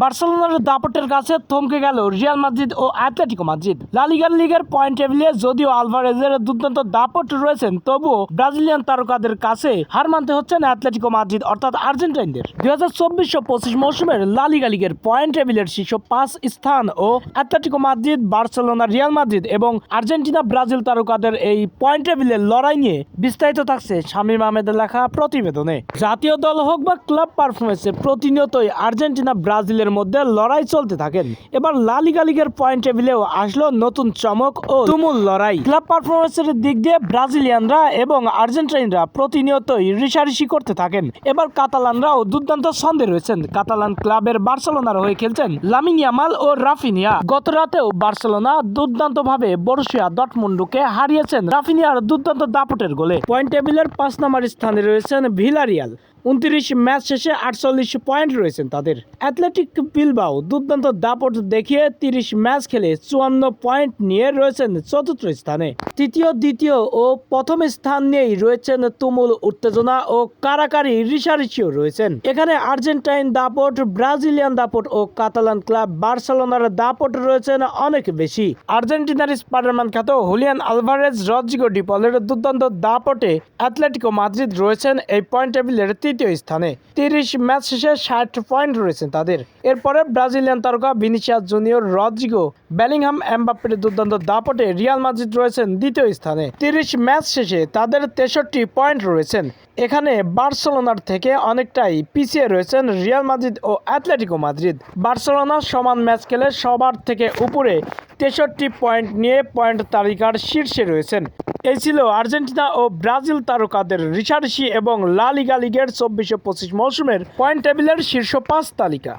বার্সেলোনার দাপটের কাছে থমকে গেল রিয়াল মাদ্রিদ ও অ্যাটলেটিকো মাদ্রিদ। লালিগার লিগের পয়েন্ট টেবিলে যদিও আলভারেজের দুর্দান্ত দাপট রয়েছেন, তবুও ব্রাজিলিয়ান তারকাদের কাছে হার মানতে হচ্ছেন অ্যাটলেটিকো মাদ্রিদ অর্থাৎ আর্জেন্টাইনদের। দুই হাজার চব্বিশশো পঁচিশ মৌসুমের লালিগা লিগের পয়েন্ট টেবিলের শীর্ষ পাঁচ স্থান ও Atletico Madrid, Barcelona, Real Madrid এবং আর্জেন্টিনা, ব্রাজিল তারকাদের এই পয়েন্ট টেবিলের লড়াই নিয়ে বিস্তারিত থাকছে শামীম আহমেদের লেখা প্রতিবেদনে। জাতীয় দল হোক বা ক্লাব পারফরমেন্সে প্রতিনিয়তই আর্জেন্টিনা, ব্রাজিলের মধ্যে লড়াই চলতে থাকেন। এবার লালিগা লিগের পয়েন্ট টেবিলেও আসলো নতুন চমক ও তুমুল লড়াই। ক্লাব পারফরমেন্সের দিক দিয়ে ব্রাজিলিয়ানরা এবং আর্জেন্টাইনরা প্রতিনিয়তই রিসারিসি করতে থাকেন। এবার কাতালানরাও দুর্দান্ত ছন্দে রয়েছেন। কাতালান ক্লাবের বার্সেলোনার হয়ে খেলছেন লামিন ইয়ামাল ও রাফিনিয়া। গত রাতেও বার্সেলোনা দুর্দান্তভাবে বরুসিয়া ডটমুন্ডুকে হারিয়েছেন। রাফিনিয়ার দুর্দান্ত দাপটের গোলে। পয়েন্ট টেবিলের পাঁচ নম্বর স্থানে রয়েছেন ভিলারিয়াল। উনত্রিশ ম্যাচ শেষে আটচল্লিশ পয়েন্ট রয়েছেন তাদের। অ্যাথলেটিক বিলবাও দুর্দান্ত দাপট দেখিয়ে তিরিশ ম্যাচ খেলে চুয়ান্ন পয়েন্ট নিয়ে রয়েছেন চতুর্থ স্থানে। তৃতীয়, দ্বিতীয় ও প্রথম স্থান নিয়েই রয়েছেন তুমুল উত্তেজনা ও কারাকারি রিসারিচিও রয়েছেন। এখানে আর্জেন্টাইন দাপট, ব্রাজিলিয়ান দাপট ও কাতালান ক্লাব বার্সেলোনার দাপট রয়েছেন অনেক বেশি। আর্জেন্টিনার স্পাইডারম্যান খ্যাত হুলিয়ান আলভারেজ রদ্রিগো ডিপলের দুর্দান্ত দাপটে অ্যাথলেটিকো মাদ্রিদ রয়েছেন এই পয়েন্ট টেবিলের তৃতীয় স্থানে। তিরিশ ম্যাচ শেষে ষাট পয়েন্ট রয়েছেন তাদের। এরপরে ব্রাজিলিয়ান তারকা ভিনিসিয়াস জুনিয়র রদ্রিগো বেলিংহাম এমবাপ্পের দুর্দান্ত দাপটে রিয়াল মাদ্রিদ রয়েছেন দ্বিতীয় স্থানে। তিরিশ ম্যাচ শেষে তাদের তেষট্টি পয়েন্ট রয়েছেন। এখানে বার্সেলোনার থেকে অনেকটাই পিছিয়ে রয়েছেন রিয়াল মাদ্রিদ ও অ্যাথলেটিকো মাদ্রিদ। বার্সেলোনা সমান ম্যাচ খেলে সবার থেকে উপরে তেষট্টি পয়েন্ট নিয়ে পয়েন্ট তালিকার শীর্ষে রয়েছেন। এই ছিল আর্জেন্টিনা ও ব্রাজিল তারকাদের রিসার্সি এবং লা লিগা লিগের চব্বিশে পঁচিশ মৌসুমের পয়েন্ট টেবিলের শীর্ষ পাঁচ তালিকা।